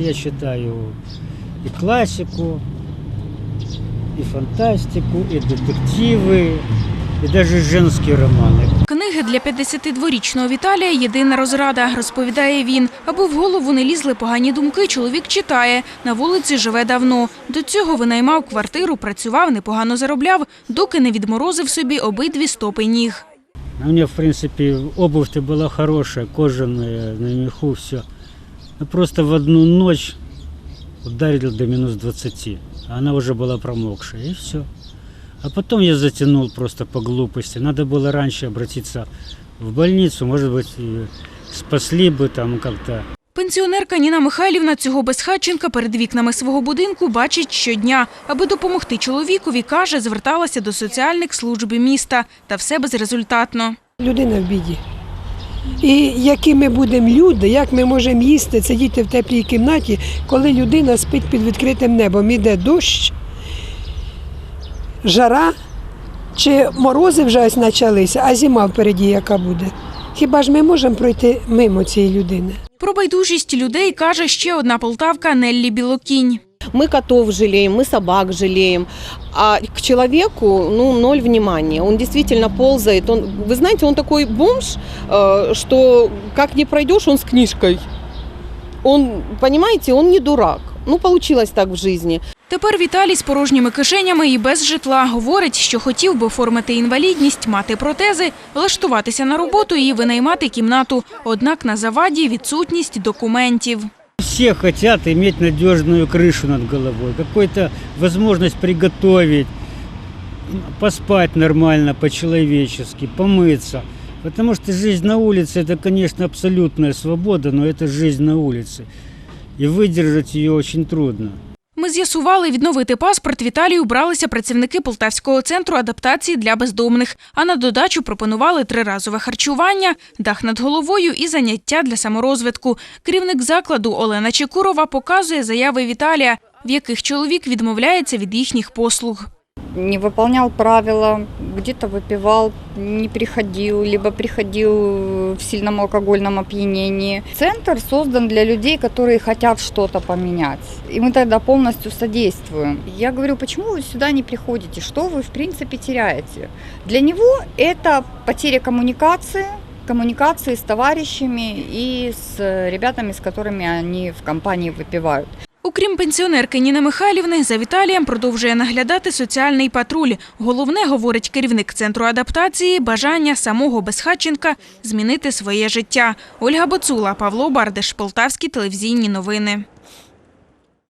Я читаю и классику, и фантастику, и детективы, и даже женские романы. Книги для 52-річного Віталія єдина розрада, розповідає він. Аби в голову не лізли погані думки, чоловік читає. На вулиці живе давно. До цього винаймав квартиру, працював, непогано заробляв, доки не відморозив собі обидві стопи ніг. А у меня, в принципе, обувь-то была хорошая, кожаная, на меху, все. Но просто в одну ночь ударил до минус 20. А она уже была промокшая, и все. А потом я затянул просто по глупости. Надо было раньше обратиться в больницу, может быть, и спасли бы там как-то. Пенсіонерка Ніна Михайлівна цього безхатченка перед вікнами свого будинку бачить щодня. Аби допомогти чоловікові, каже, зверталася до соціальних служб міста. Та все безрезультатно. Людина в біді. І які ми будемо люди, як ми можемо їсти, сидіти в теплій кімнаті, коли людина спить під відкритим небом, іде дощ, жара, чи морози вже ось почалися, а зима впереді яка буде. Хіба ж ми можемо пройти мимо цієї людини? Про байдужість людей каже ще одна полтавка Неллі Білокінь. Мы котов жалеем, мы собак жалеем, а к человеку ну, ноль внимания. Он действительно ползает. Он, вы знаете, он такой бомж, э, что как не пройдешь, он с книжкой. Он, понимаете, он не дурак. Ну, получилось так в жизни. Тепер Віталій з порожніми кишенями і без житла говорить, що хотів би оформити інвалідність, мати протези, влаштуватися на роботу і винаймати кімнату. Однак на заваді відсутність документів. Все хотят иметь надежную крышу над головой, какую-то возможность приготовить, поспать нормально, по-человечески, помыться. Потому что жизнь на улице – это, конечно, абсолютная свобода, но это жизнь на улице. И выдержать ее очень трудно. Ми з'ясували, відновити паспорт Віталію бралися працівники Полтавського центру адаптації для бездомних. А на додачу пропонували триразове харчування, дах над головою і заняття для саморозвитку. Керівник закладу Олена Чекурова показує заяви Віталія, в яких чоловік відмовляється від їхніх послуг. Не выполнял правила, где-то выпивал, не приходил, либо приходил в сильном алкогольном опьянении. Центр создан для людей, которые хотят что-то поменять. И мы тогда полностью содействуем. Я говорю, почему вы сюда не приходите? Что вы, в принципе, теряете? Для него это потеря коммуникации, коммуникации с товарищами и с ребятами, с которыми они в компании выпивают. Окрім пенсіонерки Ніни Михайлівни, за Віталієм продовжує наглядати соціальний патруль. Головне, говорить керівник центру адаптації, бажання самого безхатченка змінити своє життя. Ольга Боцула, Павло Бардиш, Полтавські телевізійні новини.